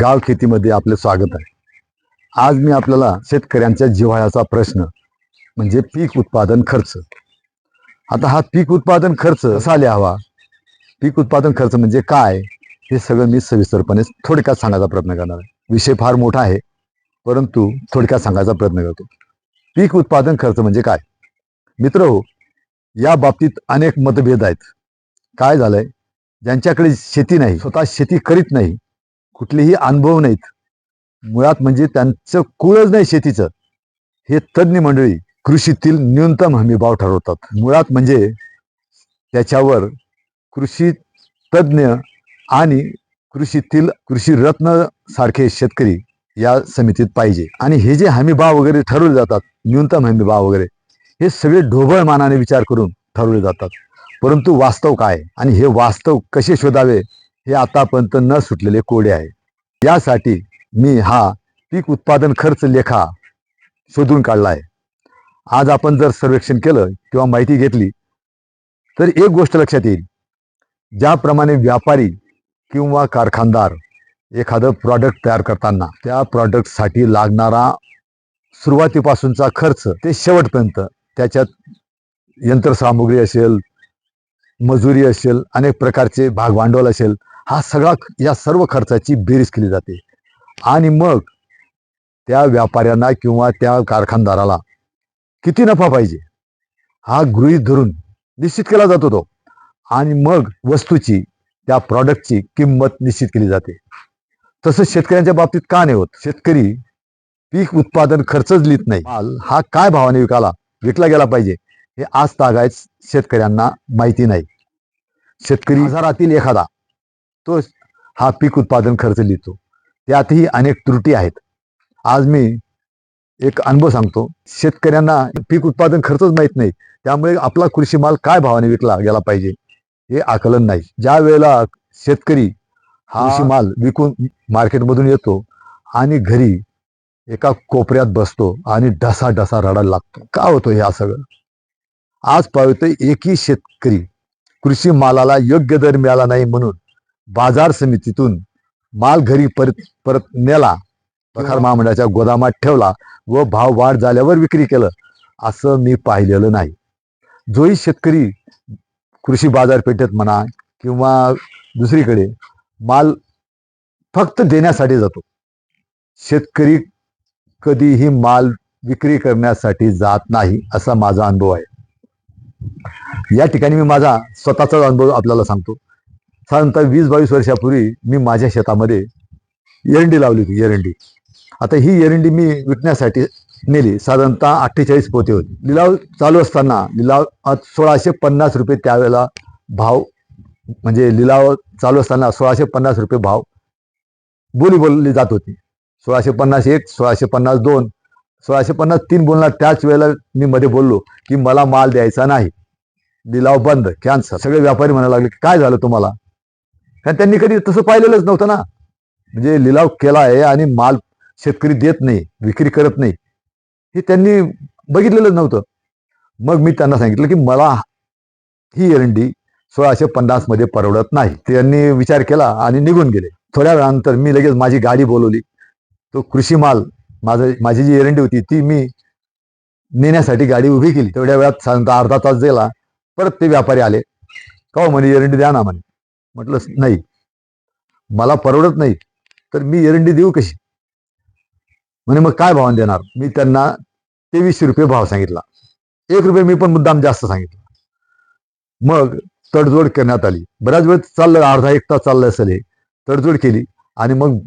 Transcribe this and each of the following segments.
गाव शेतीमध्ये आपले स्वागत आहे. आज मी आपल्याला शेतकऱ्यांच्या जिव्हाळ्याचा प्रश्न म्हणजे पीक उत्पादन खर्च. आता हा पीक उत्पादन खर्च कसा लिहावा पीक उत्पादन खर्च म्हणजे काय? हे सगळं मी सविस्तरपणे थोडक्यात सांगायचा प्रयत्न करणार आहे. विषय फार मोठा आहे परंतु थोडक्यात सांगायचा प्रयत्न करतो. पीक उत्पादन खर्च म्हणजे काय? मित्र हो या बाबतीत अनेक मतभेद आहेत. काय झालंय? ज्यांच्याकडे शेती नाही स्वतः शेती करीत नाही कुठलेही अनुभव नाहीत. मुळात म्हणजे त्यांचं कुळच नाही शेतीचं. हे तज्ज्ञ मंडळी कृषीतील न्यूनतम हमीभाव ठरवतात. मुळात म्हणजे त्याच्यावर कृषी तज्ज्ञ आणि कृषीतील कृषी रत्न सारखे शेतकरी या समितीत पाहिजे. आणि हे जे हमीभाव वगैरे ठरवले जातात न्यूनतम हमीभाव वगैरे हे सगळे ढोबळ मानाने विचार करून ठरवले जातात. परंतु वास्तव काय? आणि हे वास्तव कसे शोधावे? हे आतापर्यंत न सुटलेले कोडे आहे. यासाठी मी हा पीक उत्पादन खर्च लेखा शोधून काढला आहे आज आपण जर सर्वेक्षण केलं किंवा माहिती घेतली तर एक गोष्ट लक्षात येईल. ज्याप्रमाणे व्यापारी किंवा कारखानदार एखादं प्रॉडक्ट तयार करताना त्या प्रॉडक्टसाठी लागणारा सुरुवातीपासूनचा खर्च ते शेवटपर्यंत त्याच्यात यंत्रसामुग्री असेल मजुरी असेल अनेक प्रकारचे भागभांडवल असेल हा सगळा या सर्व खर्चाची बेरीज केली जाते. आणि मग त्या व्यापाऱ्यांना किंवा त्या कारखानदाराला किती नफा पाहिजे? हा गृहीत धरून निश्चित केला जातो तो आणि मग वस्तूची त्या प्रॉडक्टची किंमत निश्चित केली जाते. तसंच शेतकऱ्यांच्या बाबतीत का नाही होत? शेतकरी पीक उत्पादन खर्चच लिहित नाही. माल हा काय भावाने विकाला विकला गेला पाहिजे? हे आज तागायच शेतकऱ्यांना माहिती नाही. शेतकरी बाजारातील एखादा तो हा पीक उत्पादन खर्च लिहितो. त्यातही अनेक त्रुटी आहेत. आज मी एक अनुभव सांगतो. शेतकऱ्यांना पीक उत्पादन खर्चच माहीत नाही. त्यामुळे आपला कृषी माल काय भावाने विकला गेला पाहिजे हे आकलन नाही. ज्या वेळेला शेतकरी हा कृषी माल विकून मार्केटमधून येतो आणि घरी एका कोपऱ्यात बसतो आणि ढसा ढसा रडायला लागतो. का होतो हे सगळं आज पाहतो एकही शेतकरी कृषी मालाला योग्य दर मिळाला नाही म्हणून बाजार समितीतून माल घरी परत परत नेला. प्रखार महामंडळाच्या गोदामात ठेवला व भाव वाढ झाल्यावर विक्री केलं. असं मी पाहिलेलं नाही. जोही शेतकरी कृषी बाजारपेठेत म्हणा किंवा दुसरीकडे माल फक्त देण्यासाठी जातो. शेतकरी कधीही माल विक्री करण्यासाठी जात नाही असा माझा अनुभव आहे. या ठिकाणी मी माझा स्वतःचा अनुभव आपल्याला सांगतो. साधारणतः वीस बावीस वर्षापूर्वी मी माझ्या शेतामध्ये एरंडी लावली होती एरंडी. आता ही एरंडी मी विकण्यासाठी नेली. साधारणतः अठ्ठेचाळीस पोते होती. लिलाव चालू असताना लिलाव सोळाशे पन्नास रुपये त्यावेळेला भाव म्हणजे लिलाव चालू असताना सोळाशे पन्नास रुपये भाव बोली बोलली जात होती. सोळाशे पन्नास एक सोळाशे पन्नास दोन सोळाशे पन्नास तीन बोलणार त्याच वेळेला मी मध्ये बोललो की मला माल द्यायचा नाही. लिलाव बंद कॅन्सर सगळे व्यापारी म्हणायला लागले की काय झालं तुम्हाला? कारण त्यांनी कधी तसं पाहिलेलंच नव्हतं ना. म्हणजे लिलाव केला आहे आणि माल शेतकरी देत नाही विक्री करत नाही. हे त्यांनी बघितलेलंच नव्हतं. मग मी त्यांना सांगितलं की मला ही एरंडी सोळाशे पन्नासमध्ये परवडत नाही. त्यांनी विचार केला आणि निघून गेले. थोड्या वेळानंतर मी लगेच माझी गाडी बोलवली. तो कृषी माल माझं माझी जी एरंडी होती ती मी नेण्यासाठी गाडी उभी केली. तेवढ्या वेळात साधारणतः अर्धा तास गेला. परत ते व्यापारी आले. का हो म्हणे एरंडी द्या ना म्हणे. म्हटलं नाही. मला परवडत नाही. तर मी एरंडी देऊ कशी? म्हणे मग काय भावाने देणार? मी त्यांना तेवीसशे रुपये भाव सांगितला. एक रुपये मी पण मुद्दाम जास्त सांगितला. मग तडजोड करण्यात आली. बऱ्याच वेळ चाललं अर्धा एक तास चाललं असेल हे. तडजोड केली आणि मग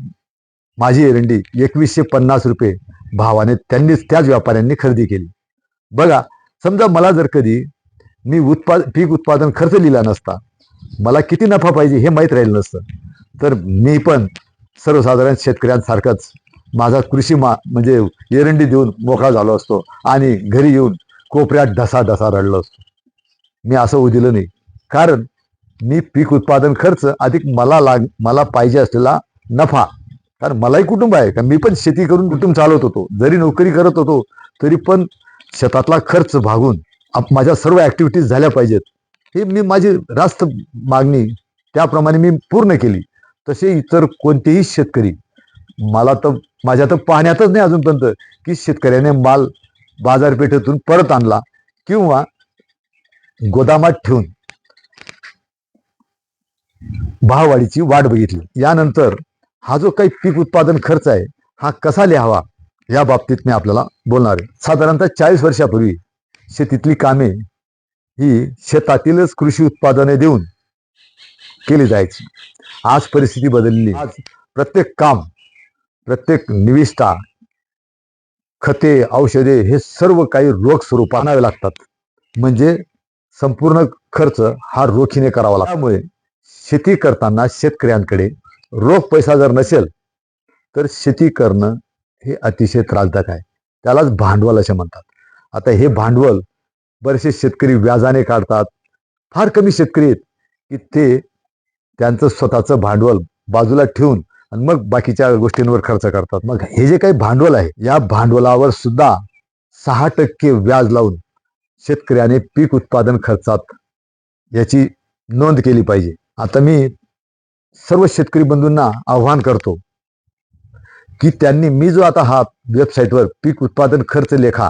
माझी एरंडी एकवीसशे पन्नास रुपये भावाने त्यांनीच त्याच व्यापाऱ्यांनी खरेदी केली. बघा समजा मला जर कधी मी उत्पाद पीक उत्पादन खर्च लिहिला नसता मला किती नफा पाहिजे हे माहीत राहिलं नसतं. तर मी पण सर्वसाधारण शेतकऱ्यांसारखंच माझा कृषी मा म्हणजे एरंडी देऊन मोकळा झालो असतो आणि घरी येऊन कोपऱ्यात ढसा ढसा रडलो असतो. मी असं होऊ दिलं नाही. कारण मी पीक उत्पादन खर्च अधिक मला लाग मला पाहिजे असलेला नफा. कारण मलाही कुटुंब आहे. कारण मी पण शेती करून कुटुंब चालवत होतो. जरी नोकरी करत होतो तरी पण शेतातला खर्च भागून आप- माझ्या सर्व ॲक्टिव्हिटीज झाल्या पाहिजेत. हे मी माझी रास्त मागणी त्याप्रमाणे मी पूर्ण केली. तसे इतर कोणतेही शेतकरी मला तर माझ्या तर पाहण्यातच नाही अजूनपर्यंत की शेतकऱ्याने माल बाजारपेठेतून परत आणला किंवा गोदामात ठेवून भाववाढीची वाट बघितली. यानंतर हा जो काही पीक उत्पादन खर्च आहे हा कसा लिहावा या बाबतीत मी आपल्याला बोलणार आहे. साधारणतः चाळीस वर्षापूर्वी शेतीतली कामे ही शेतातीलच कृषी उत्पादने देऊन केली जायची. आज परिस्थिती बदलली. आज प्रत्येक काम प्रत्येक निविष्ठा खते औषधे हे सर्व काही रोख स्वरूपात आणावे लागतात. म्हणजे संपूर्ण खर्च हा रोखीने करावा लागतो. त्यामुळे शेती करताना शेतकऱ्यांकडे रोख पैसा जर नसेल तर शेती करणं हे अतिशय त्रासदायक आहे. त्यालाच भांडवल असे म्हणतात. आता हे भांडवल बरेचसे शेतकरी व्याजाने काढतात. फार कमी शेतकरी आहेत की ते त्यांचं स्वतःचं भांडवल बाजूला ठेवून आणि मग बाकीच्या गोष्टींवर खर्च करतात. मग हे जे काही भांडवल आहे या भांडवलावर सुद्धा सहा टक्के व्याज लावून शेतकऱ्याने पीक उत्पादन खर्चात याची नोंद केली पाहिजे. आता मी सर्व शेतकरी बंधूंना आव्हान करतो की त्यांनी मी जो आता हा वेबसाईटवर पीक उत्पादन खर्च लेखा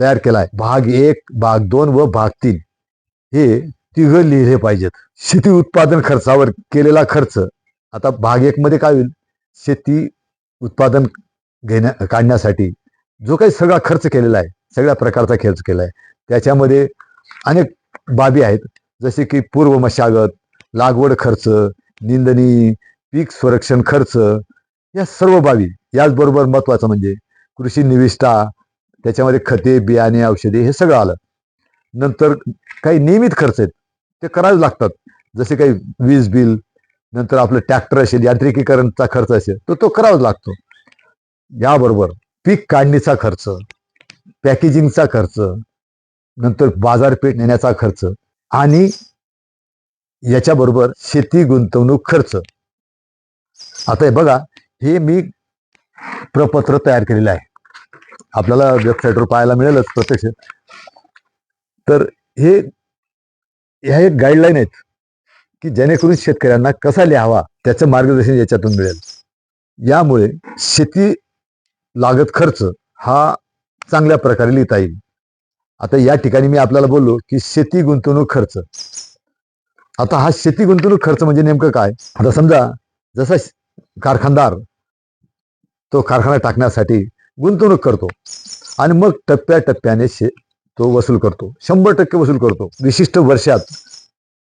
तयार केलाय. भाग एक भाग दोन व भाग तीन. हे तिघ लिहिले पाहिजेत. शेती उत्पादन खर्चावर केलेला खर्च. आता भाग एक मध्ये काय होईल? शेती उत्पादन घेण्या काढण्यासाठी जो काही सगळा खर्च केलेला आहे सगळ्या प्रकारचा खर्च केला आहे त्याच्यामध्ये अनेक बाबी आहेत. जसे की पूर्व मशागत लागवड खर्च निंदणी पीक संरक्षण खर्च या सर्व बाबी. याचबरोबर महत्वाचं म्हणजे कृषी निविष्ठा त्याच्यामध्ये खते बियाणे औषधे हे सगळं आलं. नंतर काही नियमित खर्च आहेत ते करावे लागतात. जसे काही वीज बिल नंतर आपलं ट्रॅक्टर असेल यांत्रिकीकरणचा खर्च असेल तर तो करावाच लागतो. याबरोबर पीक काढणीचा खर्च पॅकेजिंगचा खर्च नंतर बाजारपेठ नेण्याचा खर्च आणि याच्याबरोबर शेती गुंतवणूक खर्च. आता हे बघा हे मी प्रपत्र तयार केलेलं आहे. आपल्याला वेबसाईटवर पाहायला मिळेलच प्रत्यक्ष. तर हे ह्या एक गाईडलाईन आहेत की जेणेकरून शेतकऱ्यांना कसा लिहावा त्याचं मार्गदर्शन याच्यातून मिळेल. यामुळे शेती लागत खर्च हा चांगल्या प्रकारे लिहिता येईल. आता या ठिकाणी मी आपल्याला बोललो की शेती गुंतवणूक खर्च. आता हा शेती गुंतवणूक खर्च म्हणजे नेमकं काय? आता समजा जसा कारखानदार तो कारखाना टाकण्यासाठी गुंतवणूक करतो. आणि मग टप्प्याटप्प्याने शे तो वसूल करतो. शंभर टक्के वसूल करतो. विशिष्ट वर्षात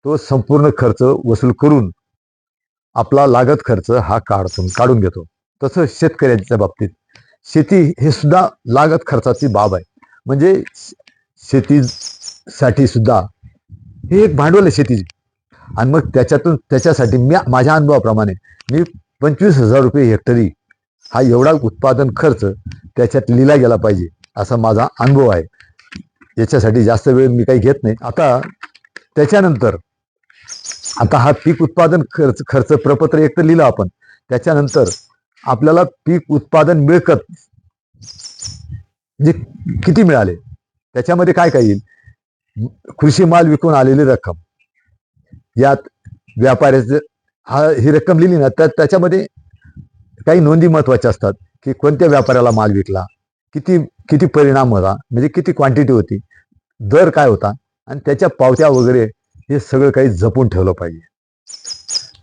तो संपूर्ण खर्च वसूल करून आपला लागत खर्च हा काढतो काढून घेतो. तसं शेतकऱ्यांच्या बाबतीत शेती हे सुद्धा लागत खर्चाची बाब आहे. म्हणजे शेतीसाठी सुद्धा हे एक भांडवल आहे शेतीची. आणि मग त्याच्यातून त्याच्यासाठी मी माझ्या अनुभवाप्रमाणे मी पंचवीस हजार रुपये हेक्टरी हा एवढा उत्पादन खर्च त्याच्यात लिहिला गेला पाहिजे असा माझा अनुभव आहे. याच्यासाठी जास्त वेळ मी काही घेत नाही. आता त्याच्यानंतर आता हा पीक उत्पादन खर्च खर्च प्रपत्र एक तर लिहिलं आपण. त्याच्यानंतर आपल्याला पीक उत्पादन मिळकत जे किती मिळाले त्याच्यामध्ये काय काय येईल? कृषी माल विकून आलेली रक्कम. यात व्यापाऱ्याचं हा ही रक्कम लिहिली ना त्या त्याच्यामध्ये काही नोंदी महत्त्वाच्या असतात. की कोणत्या व्यापाऱ्याला माल विकला किती किती परिणाम होता म्हणजे किती क्वांटिटी होती दर काय होता आणि त्याच्या पावत्या वगैरे हे सगळं काही जपून ठेवलं पाहिजे.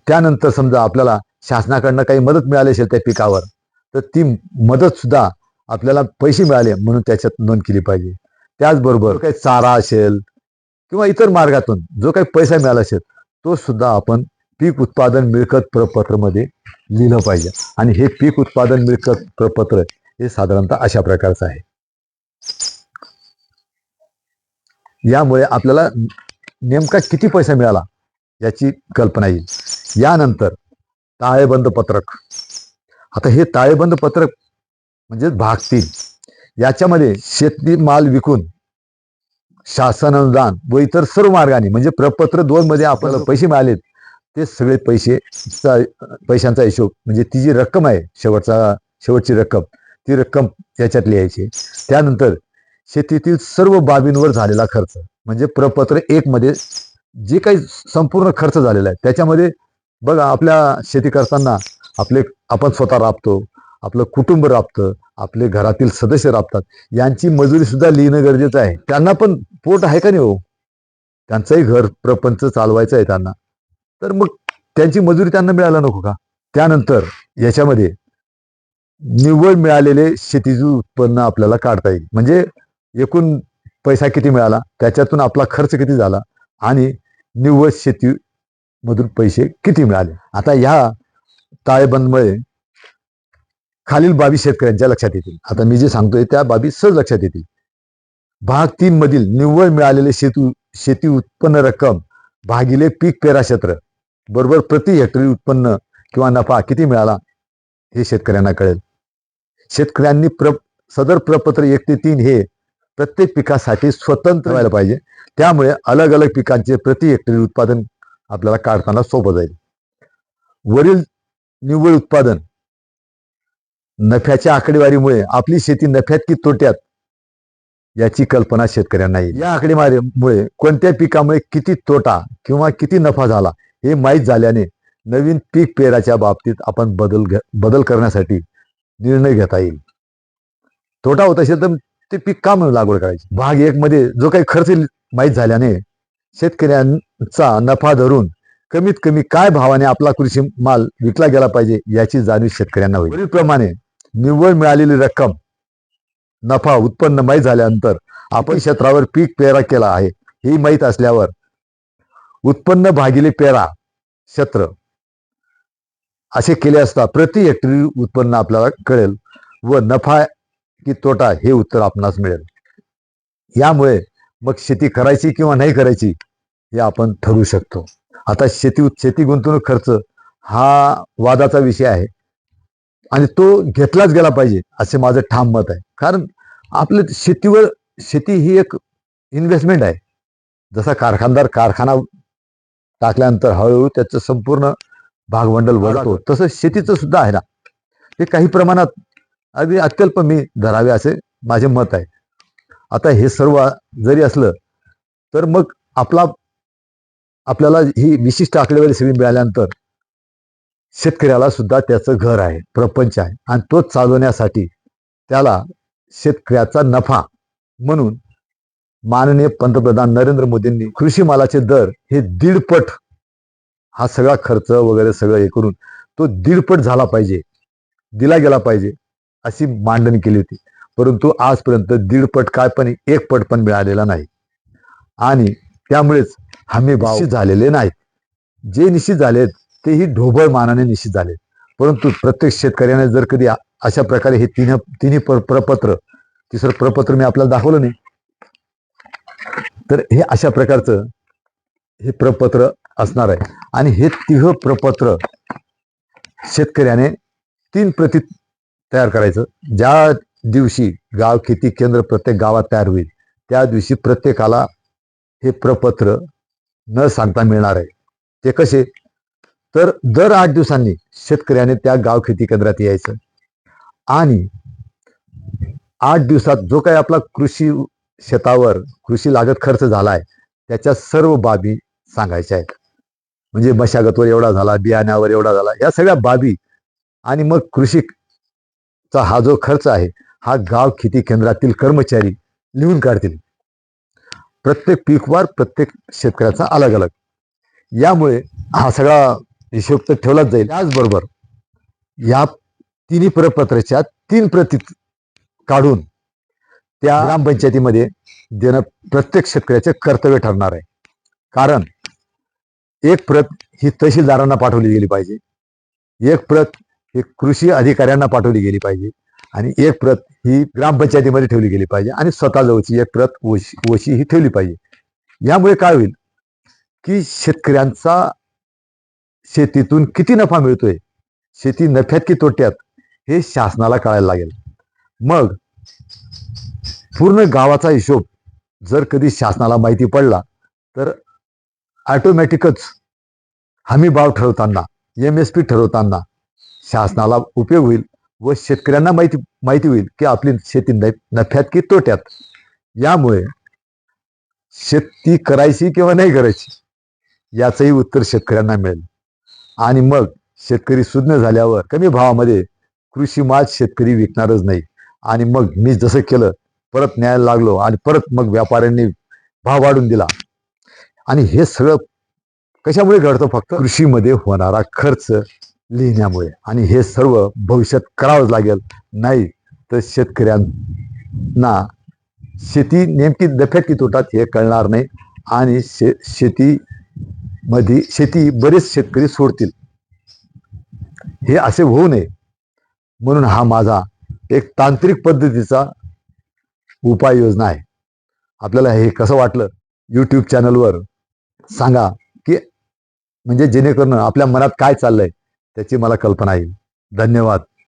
त्यानंतर समजा आपल्याला शासनाकडनं काही मदत मिळाली असेल त्या पिकावर तर ती मदत सुद्धा आपल्याला पैसे मिळाले म्हणून त्याच्यात नोंद केली पाहिजे. त्याचबरोबर काही चारा असेल किंवा इतर मार्गातून जो काही पैसा मिळाला असेल तो सुद्धा आपण पीक उत्पादन मिळकत प्रपत्रमध्ये लिहिलं पाहिजे. आणि हे पीक उत्पादन मिळकत प्रपत्र हे साधारणतः अशा प्रकारचं आहे. यामुळे आपल्याला नेमका किती पैसा मिळाला याची कल्पना येईल. यानंतर ताळेबंद पत्रक. आता हे ताळेबंद पत्रक म्हणजे भाग तीन. याच्यामध्ये शेती माल विकून शासन अनुदान व इतर सर्व मार्गाने म्हणजे प्रपत्र दोन मध्ये आपल्याला पैसे मिळालेत. ते सगळे पैसेचा पैशांचा हिशोब म्हणजे ती जी रक्कम आहे शेवटचा शेवटची रक्कम ती रक्कम याच्यात लिहायची. त्यानंतर शेतीतील सर्व बाबींवर झालेला खर्च म्हणजे प्रपत्र एक मध्ये जे काही संपूर्ण खर्च झालेला आहे त्याच्यामध्ये बघा आपल्या शेती करताना आपले आपण स्वतः राबतो आपलं कुटुंब राबतं आपले घरातील सदस्य राबतात यांची मजुरी सुद्धा लिहिणं गरजेचं आहे. त्यांना पण पोट आहे का नाही हो? त्यांचंही घर प्रपंच चालवायचं आहे त्यांना. तर मग त्यांची मजुरी त्यांना मिळायला नको का? त्यानंतर याच्यामध्ये निव्वळ मिळालेले शेतीचं उत्पन्न आपल्याला काढता येईल. म्हणजे एकूण पैसा किती मिळाला? त्याच्यातून आपला खर्च किती झाला? आणि निव्वळ शेतीमधून पैसे किती मिळाले? आता ह्या ताळेबंदमुळे खालील बाबी शेतकऱ्यांच्या लक्षात येतील. आता मी जे सांगतोय त्या बाबी सहज लक्षात येतील. भाग तीन मधील निव्वळ मिळालेले शेती शेती उत्पन्न रक्कम भागिले पीक पेरा क्षेत्र. बरोबर प्रति हेक्टरी उत्पन्न किंवा नफा किती मिळाला हे शेतकऱ्यांना कळेल. शेतकऱ्यांनी प्र सदर प्रपत्र एक ते तीन हे प्रत्येक पिकासाठी स्वतंत्र व्हायला पाहिजे. त्यामुळे अलग अलग पिकांचे प्रति हेक्टरी उत्पादन आपल्याला काढताना सोपं जाईल. वरील निव्वळ उत्पादन नफ्याच्या आकडेवारीमुळे आपली शेती नफ्यात की तोट्यात याची कल्पना शेतकऱ्यांना येईल. या आकडेमारीमुळे कोणत्या पिकामुळे किती तोटा किंवा किती नफा झाला हे माहीत झाल्याने नवीन पीक पेराच्या बाबतीत आपण बदल बदल करण्यासाठी निर्णय घेता येईल. तोटा होत असेल तर ते पीक का म्हणून लागवड करायची? भाग एक मध्ये जो काही खर्च माहीत झाल्याने शेतकऱ्यांचा नफा धरून कमीत कमी काय भावाने आपला कृषी माल विकला गेला पाहिजे याची जाणीव शेतकऱ्यांना होईल. प्रमाणे निव्वळ मिळालेली रक्कम नफा उत्पन्न माहीत झाल्यानंतर आपण क्षेत्रावर पीक पेरा केला आहे. हे माहीत असल्यावर उत्पन्न भागिले पेरा क्षेत्र असे केले असता प्रति हेक्टरी उत्पन्न आपल्याला कळेल व नफा की तोटा हे उत्तर आपणास मिळेल. यामुळे मग शेती करायची किंवा नाही करायची हे आपण ठरवू शकतो. आता शेती शेती गुंतवणूक खर्च हा वादाचा विषय आहे. आणि तो घेतलाच गेला पाहिजे असे माझं ठाम मत आहे. कारण आपलं शेतीवर शेती ही एक इन्व्हेस्टमेंट आहे. जसा कारखानदार कारखाना टाकल्यानंतर हळूहळू त्याचं संपूर्ण भागभांडवल वाढतो तसं शेतीचं सुद्धा आहे ना. ते काही प्रमाणात अगदी अत्यल्प मी धरावे असे माझे मत आहे. आता हे सर्व जरी असलं तर मग आपला आपल्याला ही विशिष्ट आकडेवारी सगळी मिळाल्यानंतर शेतकऱ्याला सुद्धा त्याचं घर आहे प्रपंच आहे. आणि तो चालवण्यासाठी त्याला शेतकऱ्याचा नफा म्हणून माननीय पंतप्रधान नरेंद्र मोदींनी कृषी मालाचे दर हे दीडपट हा सगळा खर्च वगैरे सगळं हे करून तो दीडपट झाला पाहिजे दिला गेला पाहिजे अशी मांडणी केली होती. परंतु आजपर्यंत दीडपट काय पण एक पट पण मिळालेला नाही. आणि त्यामुळेच हमी भाव झालेले नाहीत. जे निश्चित झालेत तेही ढोबळ मानाने निश्चित झाले. परंतु प्रत्येक शेतकऱ्याने जर कधी अशा प्रकारे हे तीन तिन्ही प्रपत्र तिसरं प्रपत्र मी आपल्याला दाखवलं नाही तर हे अशा प्रकारचं हे प्रपत्र असणार आहे. आणि हे तिघ प्रपत्र शेतकऱ्याने तीन प्रती तयार करायचं. ज्या दिवशी गाव खेती केंद्र प्रत्येक गावात तयार होईल त्या दिवशी प्रत्येकाला हे प्रपत्र न सांगता मिळणार आहे. ते कसे? तर दर आठ दिवसांनी शेतकऱ्याने त्या गाव खेती केंद्रात यायचं. आणि आठ दिवसात जो काही आपला कृषी शेतावर कृषी लागत खर्च झालाय त्याच्या सर्व बाबी सांगायच्या आहेत. म्हणजे मशागतवर एवढा झाला बियाण्यावर एवढा झाला या सगळ्या बाबी आणि मग कृषीचा हा जो खर्च आहे हा गाव खेती केंद्रातील कर्मचारी लिहून काढतील. प्रत्येक पीकवार प्रत्येक शेतकऱ्याचा अलग अलग यामुळे हा सगळा हिशोब तर ठेवलाच जाईल. त्याचबरोबर या तिन्ही प्रपत्राच्या तीन प्रती काढून त्या ग्रामपंचायतीमध्ये देणं प्रत्येक शेतकऱ्याचे कर्तव्य ठरणार आहे. कारण एक प्रत ही तहसीलदारांना पाठवली गेली पाहिजे. एक प्रत ही कृषी अधिकाऱ्यांना पाठवली गेली पाहिजे. आणि एक प्रत ही ग्रामपंचायतीमध्ये ठेवली गेली पाहिजे. आणि स्वतःजवळची एक प्रत ओशी ओशी ही ठेवली पाहिजे. यामुळे काय होईल की शेतकऱ्यांचा शेतीतून किती नफा मिळतोय? शेती नफ्यात की तोट्यात? हे शासनाला कळायला लागेल. मग पूर्ण गावाचा हिशोब जर कधी शासनाला माहिती पडला तर ऑटोमॅटिकच हमी भाव ठरवताना एम एस पी ठरवताना शासनाला उपयोग होईल व शेतकऱ्यांना माहिती माहिती होईल की आपली शेती नफ्यात की तोट्यात. यामुळे शेती करायची किंवा नाही करायची याचंही उत्तर शेतकऱ्यांना मिळेल. आणि मग शेतकरी सुज्ञ झाल्यावर कमी भावामध्ये कृषी माल शेतकरी विकणारच नाही. आणि मग मी जसं केलं परत न्यायला लागलो आणि परत मग व्यापाऱ्यांनी भाव वाढून दिला. आणि हे सगळं कशामुळे घडतं फक्त? कृषीमध्ये होणारा खर्च लिहिण्यामुळे. आणि हे सर्व भविष्यात करावंच लागेल. नाही तर शेतकऱ्यांना शेती नेमकी नफ्यात की तोटात हे कळणार नाही. आणि शे शेती मध्ये शेती बरेच शेतकरी सोडतील. हे असे होऊ नये. म्हणून हा माझा एक तांत्रिक पद्धतीचा उपाययोजना आहे. आपल्याला हे कसं वाटलं? यूट्यूब चॅनलवर सांगा की म्हणजे जेणेकरून आपल्या मनात काय चाललंय त्याची मला कल्पना येईल. धन्यवाद.